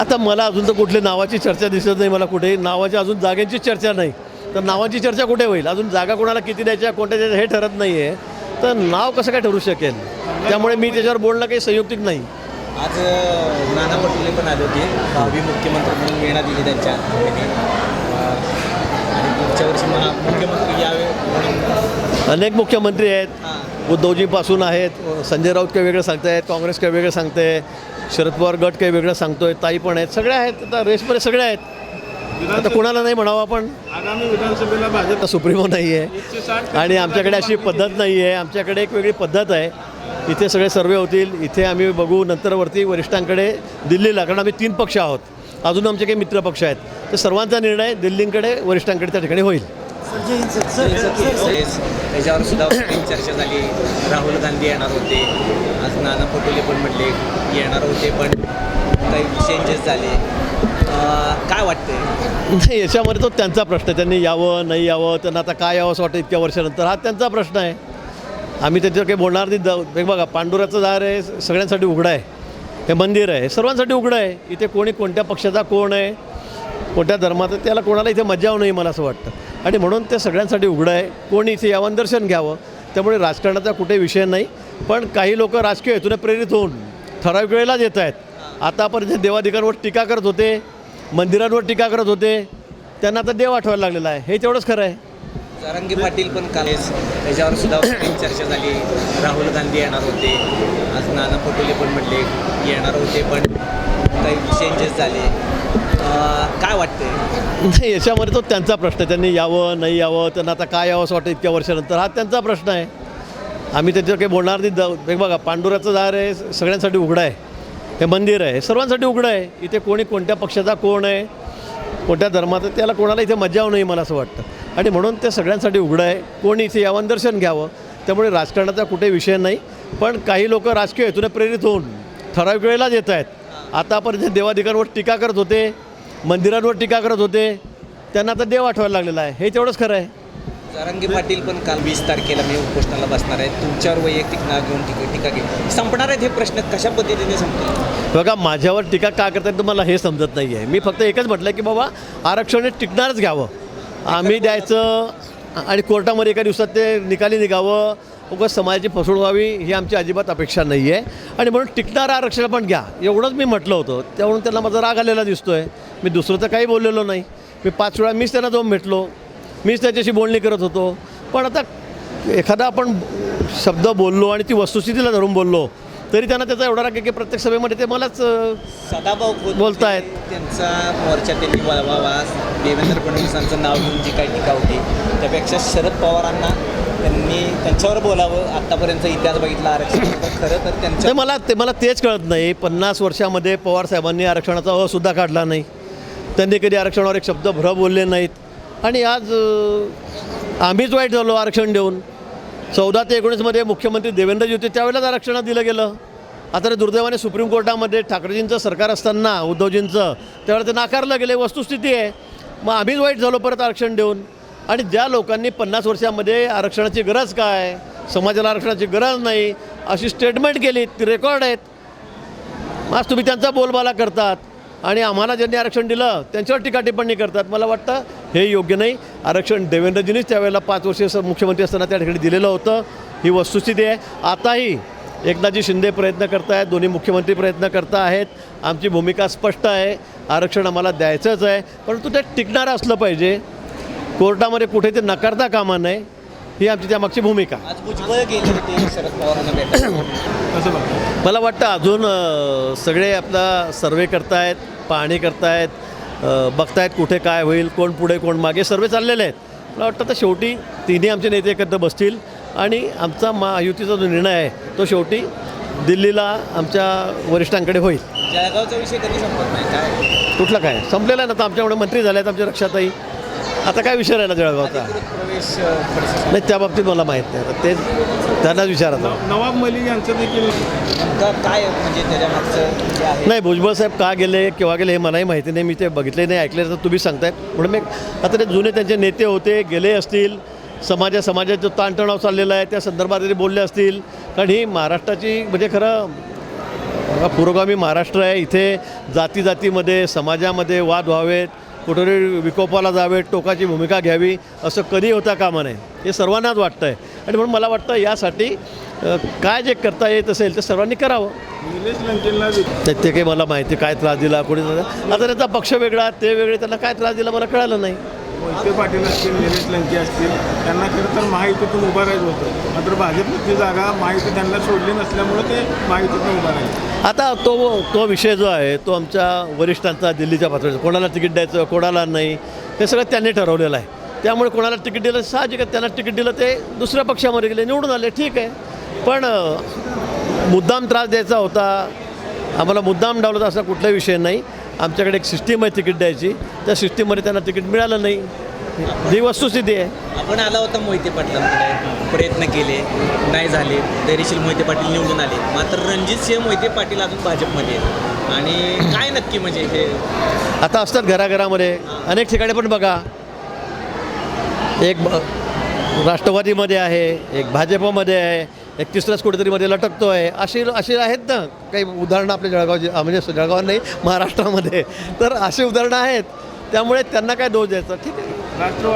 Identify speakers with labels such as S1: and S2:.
S1: आता मला अजून तर कुठली नावाची चर्चा दिसत नाही मला कुठे. नावाची अजून जागेची चर्चा नाही. तर नावाची चर्चा कुठे होईल? अजून जागा कोणाला किती द्यायच्या कोणत्या द्यायच्या हे ठरत नाही आहे तर नाव कसं काय ठरू शकेल? त्यामुळे मी त्याच्यावर बोलणं काही संयुक्तिक नाही.
S2: आज नाना पटोले पण आले होते. भावी मुख्यमंत्री म्हणून वेळा दिली त्यांच्या आणि पुढच्या वर्षी महा मुख्यमंत्री यावे म्हणून
S1: अनेक मुख्यमंत्री आहेत. उद्धवजीपासून आहेत. संजय राऊत काही वेगळं सांगतायत. काँग्रेस काही वेगळं सांगते शरद पवार गट काही वेगळं सांगतोय ताई पण आहेत सगळे आहेत आता रेसमध्ये सगळे आहेत. आता कोणाला नाही म्हणावं आपण?
S3: आगामी विधानसभेला भाजप
S1: सुप्रीमो नाही आहे आणि आमच्याकडे अशी पद्धत नाही आहे आमच्याकडे एक वेगळी पद्धत आहे. इथे सगळे सर्वे होतील इथे आम्ही बघू नंतर वरती वरिष्ठांकडे दिल्लीला कारण आम्ही तीन पक्ष आहोत. अजून आमचे काही मित्र पक्ष आहेत. तर सर्वांचा निर्णय दिल्लीकडे वरिष्ठांकडे त्या ठिकाणी होईल.
S2: त्याच्यावर सुद्धा चर्चा झाली राहुल गांधी येणार होते आज नाना पटोले पण म्हटले येणार होते पण काही चेंजेस झाले काय वाटतंय
S1: नाही याच्यामध्ये तो त्यांचा प्रश्न आहे. त्यांनी यावं नाही यावं त्यांना आता काय यावं असं वाटतं इतक्या वर्षानंतर? हा त्यांचा प्रश्न आहे. आम्ही त्याच्यावर काही बोलणार नाही. जाऊ बघा पांडुराचं दार आहे सगळ्यांसाठी उघडं आहे. हे मंदिर आहे सर्वांसाठी उघडं आहे. इथे कोणी कोणत्या पक्षाचा कोण आहे? कोणत्या धर्माचं त्याला कोणाला इथे मज्जा नाही मला असं वाटतं. आणि म्हणून ते सगळ्यांसाठी उघडं आहे. कोणी इथे यावं दर्शन घ्यावं त्यामुळे राजकारणाचा कुठे विषय नाही. पण काही लोक राजकीय हेतूने प्रेरित होऊन ठराविक वेळेलाच येत आहेत. आतापर्यंत देवाधिकांवर टीका करत होते मंदिरांवर टीका करत होते. त्यांना आता देव आठवायला लागलेला आहे. हे तेवढंच खरं आहे.
S2: जरांगी पाटील पण काल त्याच्यावर सुद्धा चर्चा झाली. राहुल गांधी येणार होते. आज नाना पटोले पण म्हटले येणार होते पण काही चेंजेस झाले. काय वाटते
S1: नाही याच्यामध्ये तो त्यांचा प्रश्न आहे. त्यांनी यावं नाही यावं त्यांना आता काय यावं असं वाटतं इतक्या वर्षानंतर? हा त्यांचा प्रश्न आहे. आम्ही त्याच्यावर काही बोलणार नाही जाऊ. हे बघा पांडुराचं दार आहे सगळ्यांसाठी उघडं आहे. हे मंदिर आहे सर्वांसाठी उघडं आहे. इथे कोणी कोणत्या पक्षाचा कोण आहे कोणत्या धर्माचा त्याला कोणाला इथे मजा येऊ नये मला असं वाटतं. आणि म्हणून ते सगळ्यांसाठी उघडं आहे. कोणी इथे यावं आणि दर्शन घ्यावं त्यामुळे राजकारणाचा कुठे विषय नाही. पण काही लोक राजकीय हेतूने प्रेरित होऊन ठराविक वेळेलाच येत आहेत. आतापर्यंत देवाधिकांवर टीका करत होते मंदिरांवर टीका करत होते. त्यांना आता देव आठवायला लागलेला आहे. हे तेवढंच खरं आहे.
S2: जरांगी पाटील पण काल वीस तारखेला मी उपोषणाला बसणार आहे तुमच्यावर वैयक्तिक नाव घेऊन टीका टीका घेऊन. संपणार आहेत हे प्रश्न कशा पद्धतीने संपतील?
S1: बघा माझ्यावर टीका का करतात तर मला हे समजत नाही आहे मी फक्त एकच म्हटलं की बाबा आरक्षण हे टिकणारच घ्यावं. आम्ही द्यायचं आणि कोर्टामध्ये एका दिवसात ते निकाली निघावं. उगाच समाजाची फसवणूक व्हावी ही आमची अजिबात अपेक्षा नाही आहे आणि म्हणून टिकणारं आरक्षण पण घ्या. एवढंच मी म्हटलं होतं. त्यामुळे त्यांना माझा राग आलेला दिसतो आहे मी दुसरं तर काही बोललेलो नाही. मी पाच वेळा मीच त्यांना जाऊन भेटलो. मीच त्याच्याशी बोलणी करत होतो. पण आता एखादा आपण शब्द बोललो आणि ती वस्तुस्थितीला धरून बोललो तरी त्यांना त्याचा एवढा राग की प्रत्येक सभेमध्ये ते मलाच
S2: सदाभाऊ खोत
S1: बोलतायत.
S2: त्यांचा मोर्चा त्यांनी वळवावा देवेंद्र फडणवीसांचं नाव घेऊन जी काही टीका होती त्यापेक्षा शरद पवारांना त्यांनी त्यांच्यावर बोलावं. आत्तापर्यंत इतिहास बघितला आरक्षण खरं तर त्यांच्या
S1: नाही मला ते मला तेच कळत नाही. पन्नास वर्षामध्ये पवार साहेबांनी आरक्षणाचा अ सुद्धा काढला नाही. त्यांनी कधी आरक्षणावर एक शब्द भर बोलले नाहीत. आणि आज आम्हीच वाईट झालो आरक्षण देऊन. चौदा ते एकोणीसमध्ये मुख्यमंत्री देवेंद्रजी होते त्यावेळेलाच आरक्षणात दिलं गेलं. आता दुर्दैवाने सुप्रीम कोर्टामध्ये ठाकरेजींचं सरकार असताना उद्धवजींचं त्यावेळेला ते नाकारलं गेलं वस्तुस्थिती आहे. मग आम्हीच वाईट झालो परत आरक्षण देऊन. आणि ज्या लोकांनी पन्नास वर्षामध्ये आरक्षणाची गरज काय समाजाला आरक्षणाची गरज नाही अशी स्टेटमेंट केली ती रेकॉर्ड आहेत. आज तुम्ही त्यांचा बोलबाला करतात. आणि आम्हाला ज्यांनी आरक्षण दिलं त्यांच्यावर टीका टिप्पणी करतात. मला वाटतं हे योग्य नाही. आरक्षण देवेंद्रजींनीच त्यावेळेला पाच वर्षे मुख्यमंत्री असताना त्या ठिकाणी दिलेलं होतं. ही वस्तुस्थिती आहे. आताही एकनाथजी शिंदे प्रयत्न करत आहेत दोन्ही मुख्यमंत्री प्रयत्न करत आहेत. आमची भूमिका स्पष्ट आहे. आरक्षण आम्हाला द्यायचंच आहे. परंतु ते टिकणारं असलं पाहिजे. कोर्टामध्ये कुठे ते नकारता कामा नये. ही आमची त्यामागची भूमिका.
S2: आज भुजबळ गेले होते शरद पवारांना भेटायला.
S3: कसं बघता
S1: मला वाटतं अजून सगळे आपला सर्वे करतायत पाहणी करतायत बघतायत कुठे काय होईल कोण पुढे कोण मागे सर्वे चाललेले आहेत. मला वाटतं तर शेवटी तिन्ही आमचे नेते एकत्र बसतील आणि आमचा महायुतीचा जो निर्णय आहे तो शेवटी दिल्लीला आमच्या वरिष्ठांकडे होईल.
S2: जळगावचा विषय कधी संपत नाही काय?
S1: कुठला काय? संपलेला आहे ना आता आमच्याकडे मंत्री झाले आहेत आमच्या रक्षाताई. आता काय विषय राहिला जळगावचा? नाही त्या बाबतीत मला माहीत नाही. आता ते त्यांनाच विचारत
S3: नव- नवाब मलिक यांचं देखील
S2: काय म्हणजे त्याच्या मागचं
S1: नाही भुजबळ साहेब का गेले केव्हा गेले हे मलाही माहिती नाही. मी ते बघितले नाही ऐकले तर तुम्ही सांगताय. म्हणून मी आता ते जुने त्यांचे नेते होते गेले असतील. समाजा समाजात जो ताणतणाव चाललेला आहे. त्या संदर्भात ते बोलले असतील. कारण ही महाराष्ट्राची म्हणजे खरं पुरोगामी महाराष्ट्र आहे. इथे जाती जातीमध्ये समाजामध्ये वाद व्हावेत. कुठेतरी विकोपाला जावेत टोकाची भूमिका घ्यावी असं कधी होता कामा नये. हे सर्वांनाच वाटतं आहे आणि म्हणून मला वाटतं यासाठी काय जे करता येत असेल ते सर्वांनी करावं. ते ते काही मला माहिती काय त्रास दिला कोणी आता त्याचा पक्ष वेगळा ते वेगळे त्यांना काय त्रास दिला मला कळालं नाही.
S3: वैसे पाटील असतील निलेश लंके असतील त्यांना खरं तर महायुतीतून उभं राहायचं होतं. मात्र भाजपची जागा महायुती त्यांना सोडली नसल्यामुळे ते महायुतीतून उभं राहिले.
S1: आता तो तो विषय जो आहे तो आमच्या वरिष्ठांचा दिल्लीच्या पातळीचा कोणाला तिकीट द्यायचं कोणाला नाही हे सगळं त्यांनी ठरवलेलं आहे. त्यामुळे कोणाला तिकीट दिलं साहजिक आहे त्यांना तिकीट दिलं ते दुसऱ्या पक्षामध्ये गेले निवडून आले ठीक आहे. पण मुद्दाम त्रास द्यायचा होता आम्हाला मुद्दाम डावलं असा कुठलाही विषय नाही. आमच्याकडे एक सिस्टीम आहे तिकीट द्यायची. त्या सिस्टीममध्ये त्यांना तिकीट मिळालं नाही. ही वस्तुस्थिती आहे.
S2: आपण आला होता मोहिते पाटलांकडे. प्रयत्न केले. नाही झाले. धैर्यशील मोहिते पाटील निवडून आले. मात्र रणजित सिंह मोहिते पाटील अजून भाजपमध्ये आहेत. आणि काय नक्की म्हणजे हे?
S1: आता असतात घराघरामध्ये. अनेक ठिकाणी पण बघा. एक ब- राष्ट्रवादीमध्ये आहे एक भाजपमध्ये आहे एक कुठेतरी मध्ये लटकतो आहे अशी अशी आहेत ना काही उदाहरणं आपल्या जळगाव म्हणजे जळगाव नाही महाराष्ट्रामध्ये. तर अशी उदाहरणं आहेत. त्यामुळे त्यांना काय दोष द्यायचा? ठीक आहे.